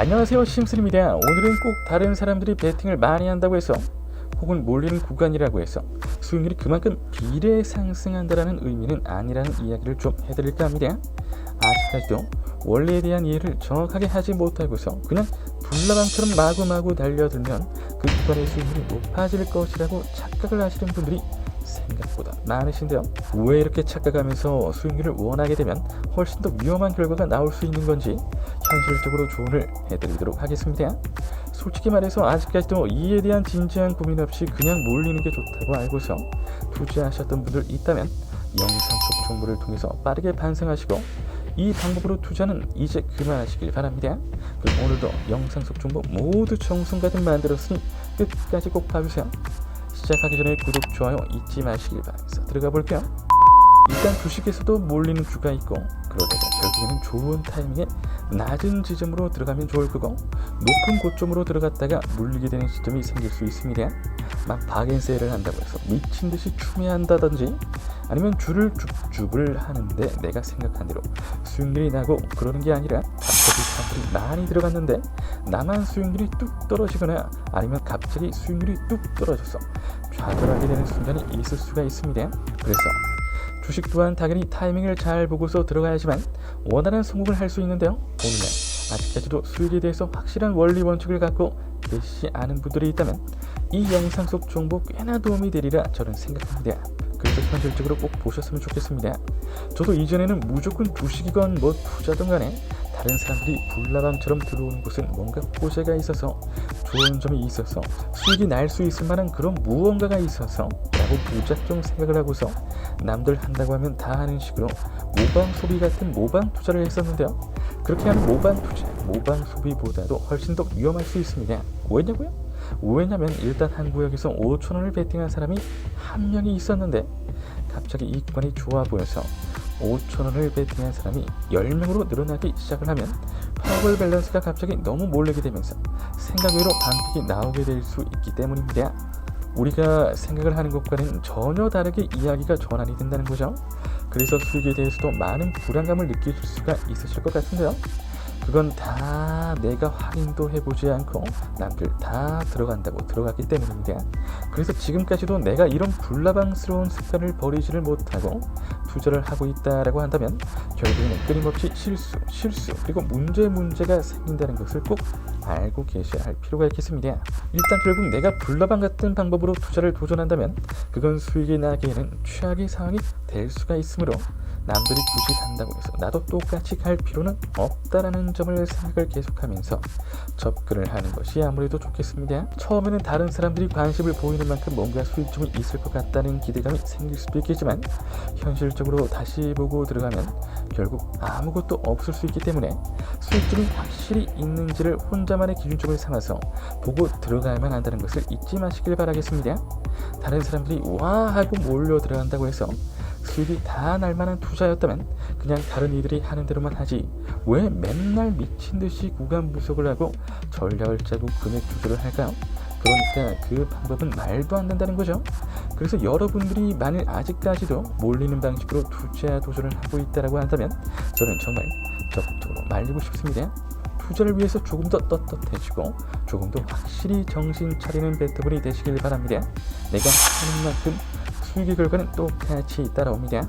안녕하세요 심슨입니다. 오늘은 꼭 다른 사람들이 베팅을 많이 한다고 해서 혹은 몰리는 구간이라고 해서 수익률이 그만큼 비례 상승한다라는 의미는 아니라는 이야기를 좀 해드릴까 합니다. 아직까지도 원리에 대한 이해를 정확하게 하지 못하고서 그냥 불나방처럼 마구마구 달려들면 그 구간의 수익률이 높아질 것이라고 착각을 하시는 분들이 생각보다 많으신데요. 왜 이렇게 착각하면서 수익률을 원하게 되면 훨씬 더 위험한 결과가 나올 수 있는 건지 현실적으로 조언을 해드리도록 하겠습니다. 솔직히 말해서 아직까지도 이에 대한 진지한 고민 없이 그냥 몰리는 게 좋다고 알고서 투자하셨던 분들 있다면 영상 속 정보를 통해서 빠르게 반성하시고 이 방법으로 투자는 이제 그만하시길 바랍니다. 그럼 오늘도 영상 속 정보 모두 정성 가득 만들었으니 끝까지 꼭 봐주세요. 시작하기 전에 구독, 좋아요 잊지 마시길 바라면서 들어가 볼게요. 일단 주식에서도 몰리는 주가 있고 그러다가 결국에는 좋은 타이밍에 낮은 지점으로 들어가면 좋을 거고 높은 고점으로 들어갔다가 물리게 되는 시점이 생길 수 있습니다. 막 바겐세일을 한다고 해서 미친 듯이 추매한다든지 아니면 줄을 쭉쭉을 하는데 내가 생각한 대로 수익률이 나고 그러는 게 아니라 갑자기 사람들이 많이 들어갔는데 나만 수익률이 뚝 떨어지거나 아니면 갑자기 수익률이 뚝 떨어져서 좌절하게 되는 순간이 있을 수가 있습니다. 그래서 주식 또한 당연히 타이밍을 잘 보고서 들어가야지만 원하는 성공을 할 수 있는데요. 오늘날 아직까지도 수익에 대해서 확실한 원리 원칙을 갖고 계시지 않은 분들이 있다면 이 영상 속 정보 꽤나 도움이 되리라 저는 생각합니다. 그래서 현실적으로 꼭 보셨으면 좋겠습니다. 저도 이전에는 무조건 주식이건 뭐 투자든 간에 다른 사람들이 불나방처럼 들어오는 곳은 뭔가 호재가 있어서 좋은 점이 있어서 수익이 날 수 있을 만한 그런 무언가가 있어서 라고 무작정 생각을 하고서 남들 한다고 하면 다 하는 식으로 모방 소비 같은 모방 투자를 했었는데요. 그렇게 하는 모방 투자, 모방 소비보다도 훨씬 더 위험할 수 있습니다. 왜냐고요? 왜냐면 일단 한 구역에서 5천 원을 베팅한 사람이 한 명이 있었는데 갑자기 이 구간이 좋아 보여서 5천 원을 베팅한 사람이 10명으로 늘어나기 시작을 하면 파워벌 밸런스가 갑자기 너무 몰리게 되면서 생각 외로 반픽이 나오게 될 수 있기 때문입니다. 우리가 생각을 하는 것과는 전혀 다르게 이야기가 전환이 된다는 거죠. 그래서 수익에 대해서도 많은 불안감을 느끼실 수가 있으실 것 같은데요. 그건 다 내가 확인도 해보지 않고 남들 다 들어간다고 들어갔기 때문입니다. 그래서 지금까지도 내가 이런 불나방스러운 습관을 버리지를 못하고 투자를 하고 있다라고 한다면 결국에는 끊임없이 실수, 실수 그리고 문제 문제가 생긴다는 것을 꼭 알고 계셔야 할 필요가 있겠습니다. 일단 결국 내가 불나방 같은 방법으로 투자를 도전한다면 그건 수익이 나기에는 최악의 상황이 될 수가 있으므로 남들이 굳이 간다고 해서 나도 똑같이 갈 필요는 없다라는 점을 생각을 계속하면서 접근을 하는 것이 아무래도 좋겠습니다. 처음에는 다른 사람들이 관심을 보이는 만큼 뭔가 수익점이 있을 것 같다는 기대감이 생길 수도 있겠지만 현실적으로 다시 보고 들어가면 결국 아무것도 없을 수 있기 때문에 수익점이 확실히 있는지를 혼자만의 기준점을 삼아서 보고 들어가야만 한다는 것을 잊지 마시길 바라겠습니다. 다른 사람들이 와 하고 몰려 들어간다고 해서 수익이 다 날만한 투자였다면 그냥 다른 이들이 하는 대로만 하지 왜 맨날 미친 듯이 구간 분석을 하고 전략을 짜고 금액 조절을 할까요? 그러니까 그 방법은 말도 안 된다는 거죠. 그래서 여러분들이 만일 아직까지도 몰리는 방식으로 투자 도전을 하고 있다라고 한다면 저는 정말 적극적으로 말리고 싶습니다. 투자를 위해서 조금 더 떳떳해지고 조금 더 확실히 정신 차리는 베터분이 되시길 바랍니다. 내가 하는 만큼 수익의 결과는 똑같이 따라옵니다.